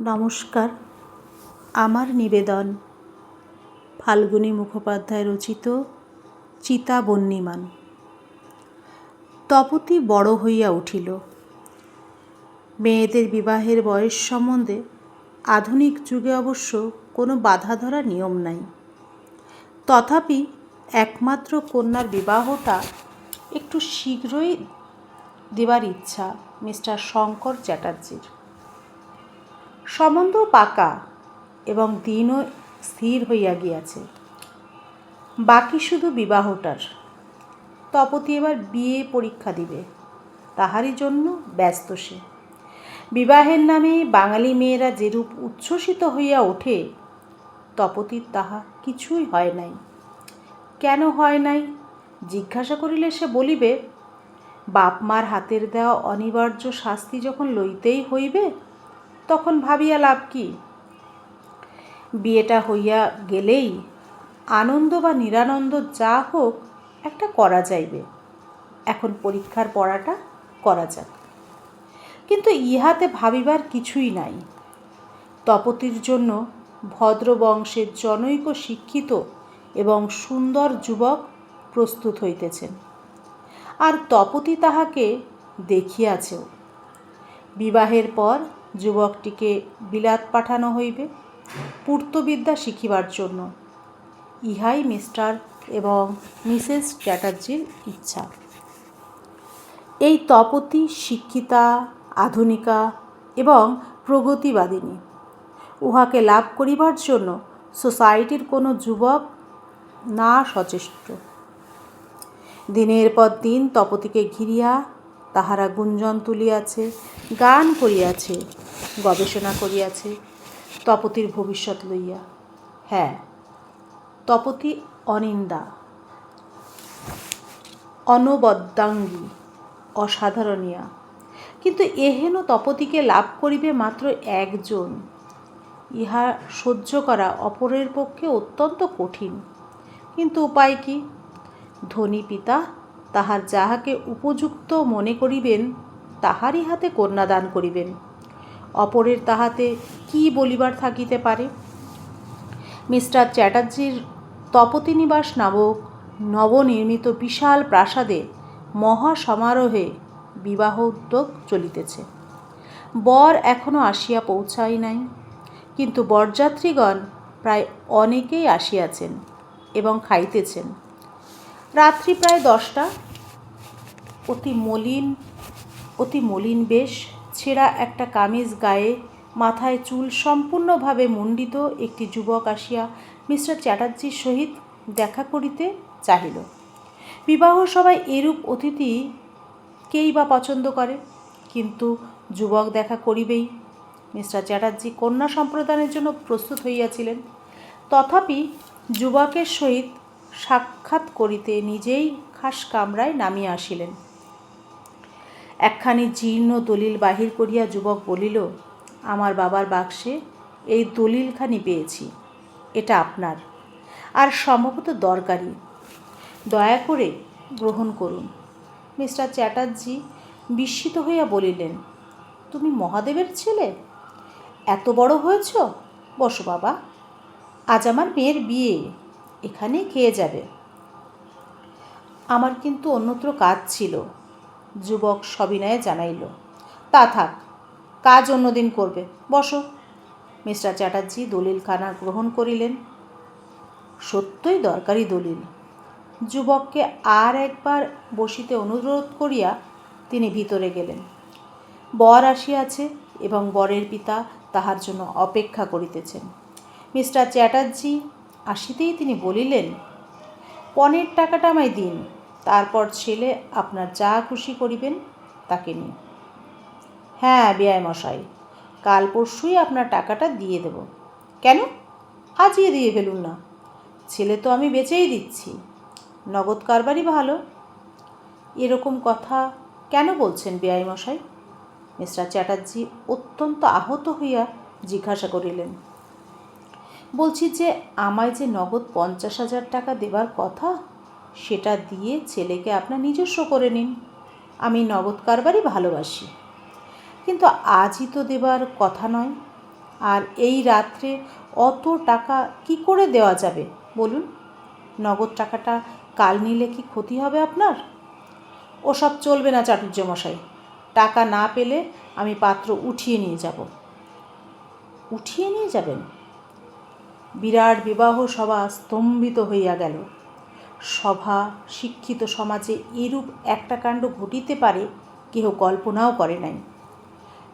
নমস্কার। আমার নিবেদন। ফাল্গুনী মুখোপাধ্যায় রচিত চিতা বন্যিমান তপতি বড় হইয়া উঠিল। মেয়েদের বিবাহের বয়স সম্বন্ধে আধুনিক যুগে অবশ্য কোনো বাধা ধরা নিয়ম নাই। তথাপি একমাত্র কন্যার বিবাহটা একটু শীঘ্রই দেবার ইচ্ছা মিস্টার শঙ্কর চ্যাটার্জির। সম্বন্ধ পাকা এবং দিনও স্থির হইয়া গিয়াছে। বাকি শুধু বিবাহটার। তপতি এবার বিয়ে পরীক্ষা দিবে। তাহারই জন্য ব্যস্ত সে। বিবাহের নামে বাঙালি মেয়েরা যেরূপ উচ্ছ্বসিত হইয়া ওঠে, তপতির তাহা কিছুই হয় নাই। কেন হয় নাই? জিজ্ঞাসা করিলে সে বলিবে, বাপ মার হাতের দেওয়া অনিবার্য শাস্তি যখন লইতেই হইবে তখন ভাবিয়া লাভ কি? বিয়েটা হইয়া গেলেই আনন্দ বা নিরানন্দ যা হোক, একটা করা যাইবে। এখন পরীক্ষার পড়াটা করা যাক। কিন্তু ইহাতে ভাবিবার কিছুই নাই। তপতির জন্য ভদ্র বংশের জনৈক শিক্ষিত এবং সুন্দর যুবক প্রস্তুত হইতেছেন। আর তপতি তাহাকে দেখিয়াছেও। বিবাহের পর যুবকটিকে বিলাত পাঠানো হইবে, পূর্তবিদ্যা শিখিবার জন্য। ইহাই মিস্টার এবং মিসেস চ্যাটার্জির ইচ্ছা। এই তপতি শিক্ষিতা, আধুনিকা এবং প্রগতিবাদিনী, উহাকে লাভ করিবার জন্য সোসাইটির কোনো যুবক না সচেষ্ট। দিনের পর দিন তপতিকে ঘিরিয়া তাহারা গুঞ্জন তুলিয়াছে, গান করিয়াছে, গবেষণা করিয়াছে, তপতির ভবিষ্যৎ লইয়া। হ্যাঁ তপতি অনিন্দা, অনবদ্যাঙ্গী, অসাধারণীয়া। কিন্তু এহেন তপতিকে লাভ করিবে মাত্র একজন। ইহা সহ্য করা অপরের পক্ষে অত্যন্ত কঠিন। কিন্তু উপায় কি? ধনী পিতা তাহার যাহাকে উপযুক্ত মনে করিবেন, তাহারই হাতে কন্যাদান করিবেন। অপরের তাহাতে কি বলিবার থাকিতে পারে? মিস্টার চ্যাটার্জির তপতি নিবাস নামক নবনির্মিত বিশাল প্রাসাদে মহা সমারোহে বিবাহ উদ্যোগ চলিতেছে। বর এখনও আসিয়া পৌঁছায় নাই, কিন্তু বরযাত্রীগণ প্রায় অনেকেই আসিয়াছেন এবং খাইতেছেন। রাত্রি প্রায় দশটা অতি মলিন অতি মলিন বেশ। ছেঁড়া একটা কামিজ গায়ে মাথায় চুল সম্পূর্ণভাবে মণ্ডিত একটি যুবক আসিয়া মিস্টার চ্যাটার্জির সহিত দেখা করিতে চাহিল। বিবাহ সবাই এরূপ অতিথি কেই বা পছন্দ করে? কিন্তু যুবক দেখা করিবেই। মিস্টার চ্যাটার্জি কন্যা সম্প্রদানের জন্য প্রস্তুত হইয়াছিলেন। তথাপি যুবকের সহিত সাক্ষাৎ করিতে নিজেই খাস কামরায় নামিয়া আসিলেন। একখানি জীর্ণ দলিল বাহির করিয়া যুবক বলিল, আমার বাবার বাক্সে এই দলিলখানি পেয়েছি, এটা আপনার। আর সম্ভবত দরকারি। দয়া করে গ্রহণ করুন। মিস্টার চ্যাটার্জি বিস্মিত হইয়া বলিলেন, তুমি মহাদেবের ছেলে? এত বড় হয়েছ? বসো বাবা। আজ আমার মেয়ের বিয়ে, এখানেই খেয়ে যাবে। আমার কিন্তু অন্যত্র কাজ ছিল। যুবক সবিনয়ে জানাইল, তা থাক, কাজ অন্যদিন করবে, বসো। মিস্টার চ্যাটার্জি দলিলখানা গ্রহণ করিলেন। সত্যই দরকারি দলিল। যুবককে আর একবার বসিতে অনুরোধ করিয়া তিনি ভিতরে গেলেন। বর আসিয়াছে এবং বরের পিতা তাহার জন্য অপেক্ষা করিতেছেন। মিস্টার চ্যাটার্জি আসিতেই তিনি বলিলেন, পনেরো টাকাটা আমায় দিন। তারপর ছেলে আপনার যা খুশি করিবেন তাকে নিয়ে হ্যাঁ বেয়াই মশাই, কাল পরশুই আপনার টাকাটা দিয়ে দেব। কেন? আজই দিয়ে ফেলুন না। ছেলে তো আমি বেচেই দিচ্ছি। নগদ কারবারই ভালো। এরকম কথা কেন বলছেন বেআই মশাই? মিস্টার চ্যাটার্জি অত্যন্ত আহত হইয়া জিজ্ঞাসা করিলেন। বলছি যে, আমায় যে নগদ পঞ্চাশ হাজার টাকা দেবার কথা সেটা দিয়ে ছেলেকে আপনার নিজস্ব করে নিন। আমি নগদ কারবারই ভালোবাসি। কিন্তু আজই তো দেবার কথা নয়। আর এই রাত্রে অত টাকা কি করে দেওয়া যাবে, বলুন? নগদ টাকাটা কাল নিলে কি ক্ষতি হবে আপনার? ওসব চলবে না চাটুর্যমশাই টাকা না পেলে আমি পাত্র উঠিয়ে নিয়ে যাব। উঠিয়ে নিয়ে যাবেন? বিরাট বিবাহ সভা স্তম্ভিত হইয়া গেল। সভা, শিক্ষিত সমাজে এরূপ একটা কাণ্ড ঘটিতে পারে, কেহ কল্পনাও করে নাই।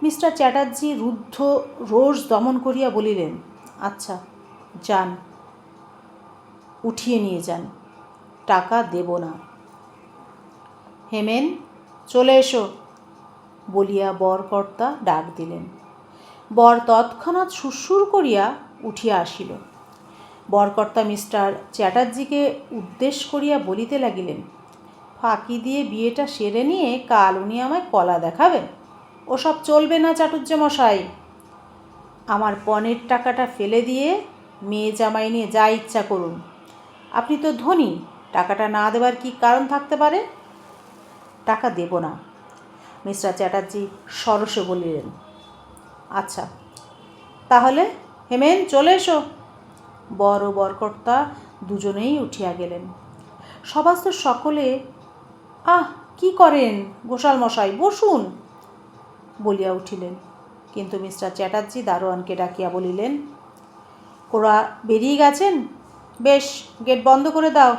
মিস্টার চ্যাটার্জি রুদ্ধ রোষ দমন করিয়া বলিলেন আচ্ছা যান, উঠিয়ে নিয়ে যান, টাকা দেব না। হেমেন, চলে এসো, বলিয়া বরকর্তা ডাক দিলেন। বর তৎক্ষণাৎ সুরসুর করিয়া উঠিয়া আসিল। বরকর্তা মিস্টার চ্যাটার্জিকে উদ্দেশ করিয়া বলিতে লাগিলেন, ফাঁকি দিয়ে বিয়েটা সেরে নিয়ে কাল উনি আমায় কলা দেখাবেন। ওসব চলবে না চাটুর্য মশাই আমার পণের টাকাটা ফেলে দিয়ে মেয়ে জামাই নিয়ে যা ইচ্ছা করুন। আপনি তো ধনী, টাকাটা না দেবার কি কারণ থাকতে পারে? টাকা দেব না। মিস্টার চ্যাটার্জি সরসে বলিলেন আচ্ছা তাহলে হেমেন চলে এসো। বর ও বরকর্তা দুজনেই উঠিয়া গেলেন। সবাস্ত সকলে, আহ, কি করেন গোসাল মশাই, বসুন! বলিয়া উঠিলেন। কিন্তু মিস্টার চ্যাটার্জি দারোয়ানকে ডাকিয়া বলিলেন ওরা বেরিয়ে গেছেন? বেশ, গেট বন্ধ করে দাও,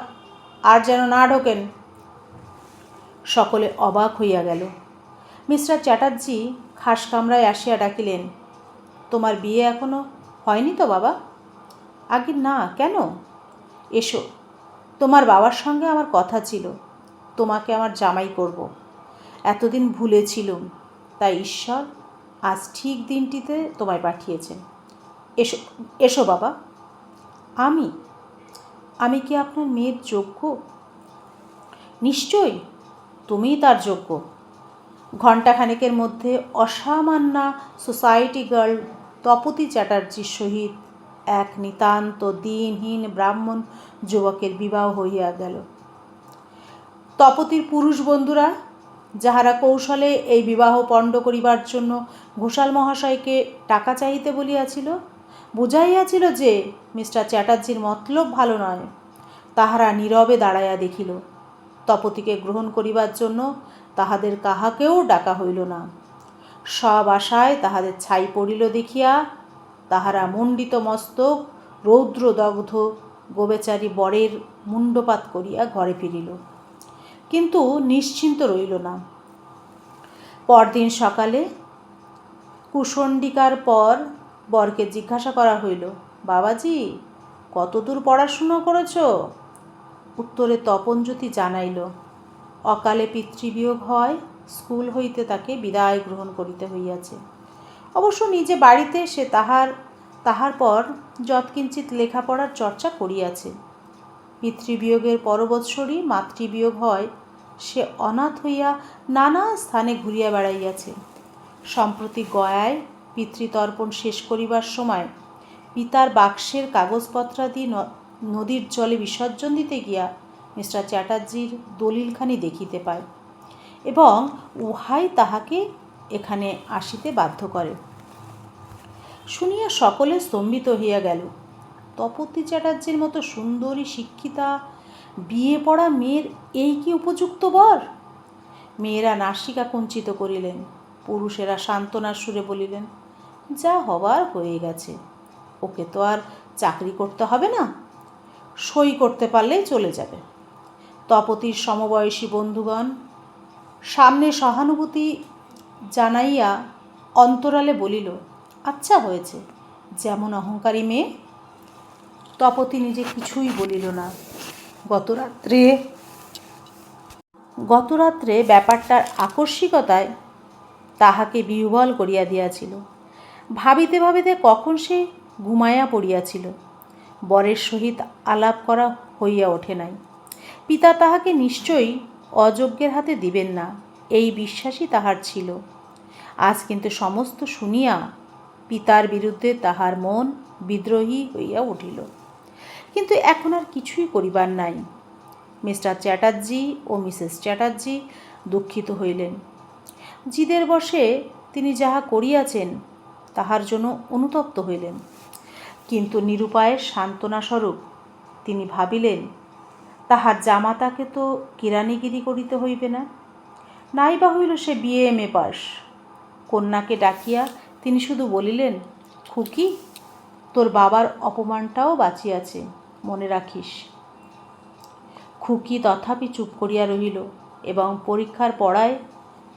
আর যেন না ঢোকেন। সকলে অবাক হইয়া গেল। মিস্টার চ্যাটার্জি খাস কামরায় আসিয়া ডাকিলেন, তোমার বিয়ে এখনও হয়নি তো বাবা? আগে না, কেন? এসো। তোমার বাবার সঙ্গে আমার কথা ছিল। তোমাকে আমার জামাই করব। এতদিন ভুলেছিলুম। তাই ঈশ্বর আজ ঠিক দিনটিতে তোমায় পাঠিয়েছেন। এসো এসো বাবা। আমি? আমি কি আপনার মেয়ের যোগ্য? নিশ্চয়ই, তুমিই তার যোগ্য। ঘণ্টাখানেকের মধ্যে অসামান্যা সোসাইটি গার্ল তপতি চ্যাটার্জির সহিত এক নিতান্ত দিনহীন ব্রাহ্মণ যুবকের বিবাহ হইয়া গেল। তপতির পুরুষ বন্ধুরা, যাহারা কৌশলে এই বিবাহ পণ্ড করিবার জন্য ঘোষাল মহাশয়কে টাকা চাহিতে বলিয়াছিল, বুঝাইয়াছিল যে মিস্টার চ্যাটার্জির মতলব ভালো নয়, তাহারা নীরবে দাঁড়াইয়া দেখিল। তপতিকে গ্রহণ করিবার জন্য তাহাদের কাহাকেও ডাকা হইল না। সব আশায় তাহাদের ছাই পড়িল দেখিয়া তাহারা মণ্ডিত মস্তক, রৌদ্রদগ্ধ গোবেচারী বরের মুণ্ডপাত করিয়া ঘরে ফিরিল। কিন্তু নিশ্চিন্ত রইল না। পরদিন সকালে কুশণ্ডিকার পর বরকে জিজ্ঞাসা করা হইল, বাবাজি, কতদূর পড়াশুনো করেছ? উত্তরে তপনজ্যোতি জানাইল, অকালে পিতৃবিয়োগ হয়, স্কুল হইতে তাকে বিদায় গ্রহণ করিতে হইয়াছে। অবশ্য নিজে বাড়িতে সে তাহার তাহার পর যৎকিঞ্চিত লেখাপড়ার চর্চা করিয়াছে। পিতৃবিয়োগের পরবৎসরই মাতৃবিয়োগ হয়, সে অনাথ হইয়া নানা স্থানে ঘুরিয়া বেড়াইয়াছে। সম্প্রতি গয়ায় পিতৃতর্পণ শেষ করিবার সময় পিতার বাক্সের কাগজপত্রাদি নদীর জলে বিসর্জন দিতে গিয়া মিস্টার চ্যাটার্জির দলিলখানি দেখিতে পায় এবং উহাই তাহাকে এখানে আসিতে বাধ্য করে। শুনিয়া সকলে স্তম্ভিত হইয়া গেল। তপতি চ্যাটার্জির মতো সুন্দরী শিক্ষিতা, বিয়ে পড়া মেয়ের এই কি উপযুক্ত বর? মেয়েরা নাসিকা কুঞ্চিত করিলেন, পুরুষেরা সান্ত্বনার সুরে বলিলেন, যা হবার হয়ে গেছে, ওকে তো আর চাকরি করতে হবে না, সই করতে পারলেই চলে যাবে। তপতির সমবয়সী বন্ধুগণ, সামনে সহানুভূতি জানাইয়া অন্তরালে বলিল আচ্ছা হয়েছে, যেমন অহংকারী মেয়ে? তপতি নিজে কিছুই বলিল না। গতরাত্রে গতরাত্রে ব্যাপারটার আকস্মিকতায় তাহাকে বিহ্বল করিয়া দিয়াছিল। ভাবিতে ভাবিতে কখন সে ঘুমাইয়া পড়িয়াছিল, বরের সহিত আলাপ করা হইয়া ওঠে নাই। পিতা তাহাকে নিশ্চয়ই অযোগ্যের হাতে দিবেন না। এই বিশ্বাসই তাহার ছিল। আজ কিন্তু সমস্ত শুনিয়া পিতার বিরুদ্ধে তাহার মন বিদ্রোহী হইয়া উঠিল। কিন্তু এখন আর কিছুই করিবার নাই। মিস্টার চ্যাটার্জি ও মিসেস চ্যাটার্জি দুঃখিত হইলেন। জিদের বসে তিনি যাহা করিয়াছেন, তাহার জন্য অনুতপ্ত হইলেন। কিন্তু নিরুপায়ের সান্ত্বনাস্বরূপ তিনি ভাবিলেন, তাহার জামাতাকে তো কিরানিগিরি করিতে হইবে না। নাই বা হইল সে B A M A pass. কন্যাকে ডাকিয়া তিনি শুধু বলিলেন, খুকি, তোর বাবার অপমানটাও বাঁচিয়াছে, মনে রাখিস। খুকি তথাপি চুপ করিয়া রহিল এবং পরীক্ষার পড়ায়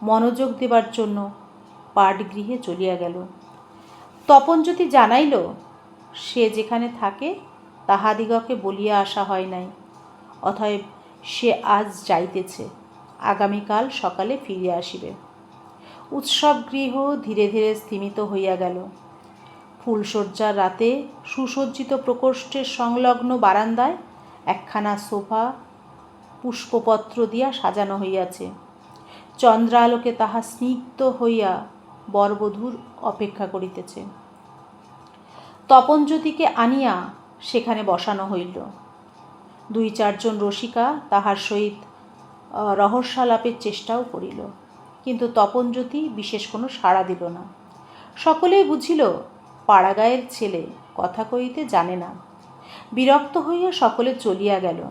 মনোযোগ দেবার জন্য পাঠগৃহে চলিয়া গেল। তপন যদি জানাইল, সে যেখানে থাকে, তাহাদিগকে বলিয়া আসা হয় নাই, অতএব সে আজ যাইতেছে। আগামীকাল সকালে ফিরিয়া আসিবে। উৎসব গৃহ ধীরে ধীরে স্থিমিত হইয়া গেল। ফুলশয্যার রাতে সুসজ্জিত প্রকোষ্ঠের সংলগ্ন বারান্দায় একখানা সোফা, পুষ্পপত্র দিয়া সাজানো হইয়াছে। চন্দ্রালোকে তাহা স্নিগ্ধ হইয়া বরবধূর অপেক্ষা করিতেছে। তপনজ্যোতিকে আনিয়া সেখানে বসানো হইল। দুই চারজন রসিকা তাহার সহিত রহস্যালাপের চেষ্টাও করিল। কিন্তু তপনজ্যোতি বিশেষ কোনো সাড়া দিল না। সকলেই বুঝিল, পাড়াগাঁয়ের ছেলে কথা কইতে জানে না। বিরক্ত হইয়া সকলে চলিয়া গেল।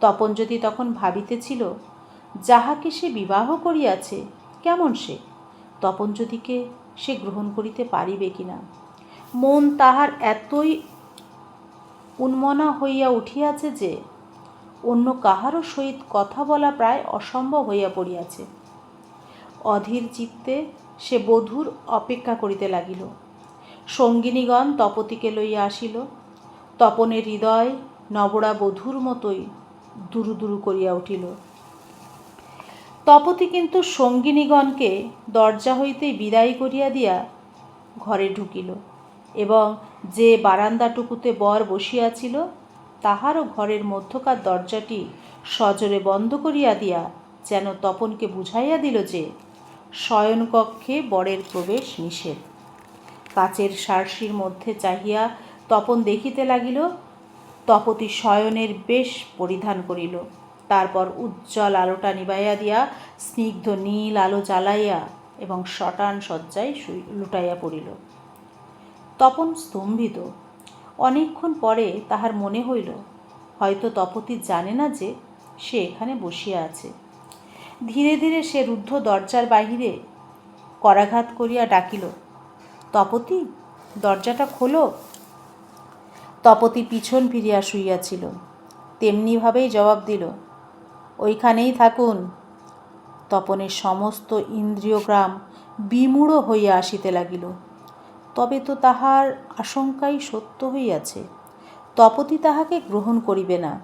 তপনজ্যোতি তখন ভাবিতেছিল, যাহাকে সে বিবাহ করিয়াছে, কেমন সে? তপনজ্যোতিকে সে গ্রহণ করিতে পারিবে কিনা মন তাহার এতই উন্মনা হইয়া উঠিয়াছে যে অন্য কাহারও সহিত কথা বলা প্রায় অসম্ভব হইয়া পড়িয়াছে। অধীর চিত্তে সে বধূর অপেক্ষা করিতে লাগিল। সঙ্গিনীগণ তপতিকে লইয়া আসিল। তপনের হৃদয় নবরা বধূর মতোই দুরু দুরু করিয়া উঠিল। তপতি কিন্তু সঙ্গিনীগণকে দরজা হইতে বিদায় করিয়া দিয়া ঘরে ঢুকিল এবং যে বারান্দাটুকুতে বর বসিয়াছিল তাহারও ঘরের মধ্যকার দরজাটি সজোরে বন্ধ করিয়া দিয়া যেন তপনকে বুঝাইয়া দিল যে শয়নকক্ষে বরের প্রবেশ নিষেধ। কাচের সারসির মধ্যে চাহিয়া তপন দেখিতে লাগিল, তপতি শয়নের বেশ পরিধান করিল। তারপর উজ্জ্বল আলোটা নিবাইয়া দিয়া স্নিগ্ধ নীল আলো জ্বালাইয়া এবং শটান শয্যায় লুটাইয়া পড়িল। তপন স্তম্ভিত। অনেকক্ষণ পরে তাহার মনে হইল, হয়তো তপতি জানে না যে সে এখানে বসিয়া আছে। ধীরে ধীরে সে রুদ্ধ দরজার বাহিরে করাঘাত করিয়া ডাকিল তপতি দরজাটা খোলো। তপতি পিছন ফিরিয়া শুইয়াছিল, তেমনিভাবেই জবাব দিল, ওইখানেই থাকুন। তপনের সমস্ত ইন্দ্রিয়গ্রাম বিমূঢ় হইয়া আসিতে লাগিল। তবে তো তাহার আশঙ্কাই সত্য হইয়াছে। তপতি তাহাকে গ্রহণ করিবে না।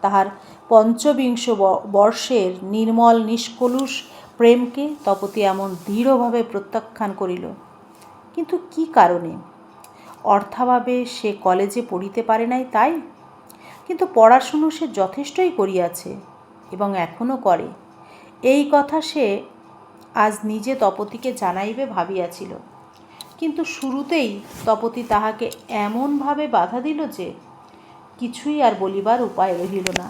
তাহার পঞ্চবিংশ বর্ষের নির্মল নিষ্কলুষ প্রেমকে তপতি এমন দৃঢ়ভাবে প্রত্যাখ্যান করিল। কিন্তু কি কারণে? অর্থাভাবে সে কলেজে পড়িতে পারে নাই তাই? কিন্তু পড়াশুনো সে যথেষ্টই করিয়াছে এবং এখনও করে। এই কথা সে আজ নিজে তপতিকে জানাইবে ভাবিয়াছিল। কিন্তু শুরুতেই তপতি তাহাকে এমনভাবে বাধা দিল যে কিছুই আর বলিবার উপায় রহিল না।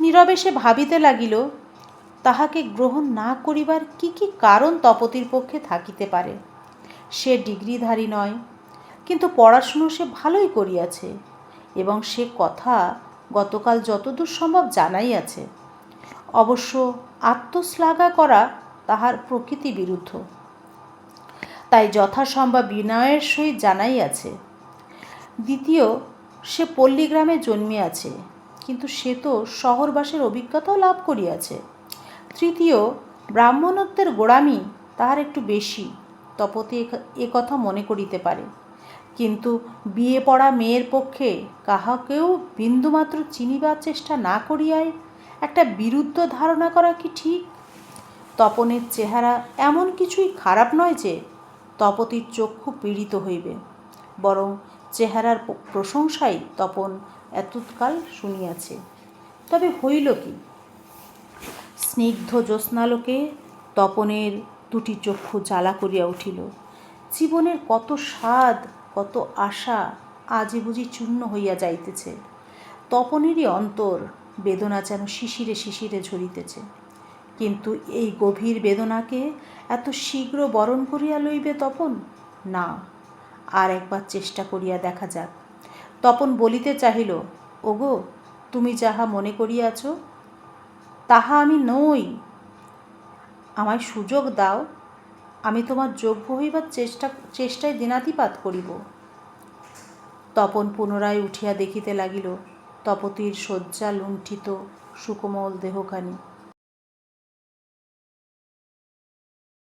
নীরবে সে ভাবিতে লাগিল, তাহাকে গ্রহণ না করিবার কি কি কারণ তপতির পক্ষে থাকিতে পারে? সে ডিগ্রিধারী নয়, কিন্তু পড়াশুনো সে ভালোই করিয়াছে এবং সে কথা গতকাল যতদূর সম্ভব জানাইয়াছে। অবশ্য আত্মশ্লাঘা করা তাহার প্রকৃতি বিরুদ্ধ। তাই যথাসম্ভব বিনয়ের সহিত জানাইয়াছে। দ্বিতীয়, সে পল্লীগ্রামে জন্মিয়াছে, কিন্তু সে তো শহরবাসের অভিজ্ঞতাও লাভ করিয়াছে। তৃতীয়, ব্রাহ্মণত্বের গোড়ামি তাহার একটু বেশি, তপতি এ- কথা মনে করিতে পারে। কিন্তু বিয়ে পড়া মেয়ের পক্ষে কাহাকেও বিন্দুমাত্র চিনিবার চেষ্টা না করিয়াই একটা বিরুদ্ধ ধারণা করা কি ঠিক? তপনের চেহারা এমন কিছুই খারাপ নয় যে তপতির চক্ষু পীড়িত হইবে। বরং চেহারার প্রশংসাই তপন এতৎকাল শুনিয়াছে। তবে হইল কি? স্নিগ্ধ জ্যোৎস্নালোকে তপনের দুটি চক্ষু জ্বালা করিয়া উঠিল। জীবনের কত স্বাদ, কত আশা আজে বুঝি চূর্ণ হইয়া যাইতেছে। তপনেরই অন্তর বেদনা যেন শিশিরে শিশিরে ঝরিতেছে। কিন্তু এই গভীর বেদনাকে এত শীঘ্র বরণ করিয়া লইবে তপন? না। আর একবার চেষ্টা করিয়া দেখা যাক। তপন বলিতে চাহিল, ওগো, তুমি যাহা মনে করিয়াছ, তাহা আমি নই। আমায় সুযোগ দাও, আমি তোমার যোগ্য হইবার চেষ্টা, চেষ্টায় দিনাতিপাত করিব। তপন পুনরায় উঠিয়া দেখিতে লাগিল, তপতির শয্যা লুণ্ঠিত, সুকোমল দেহখানি।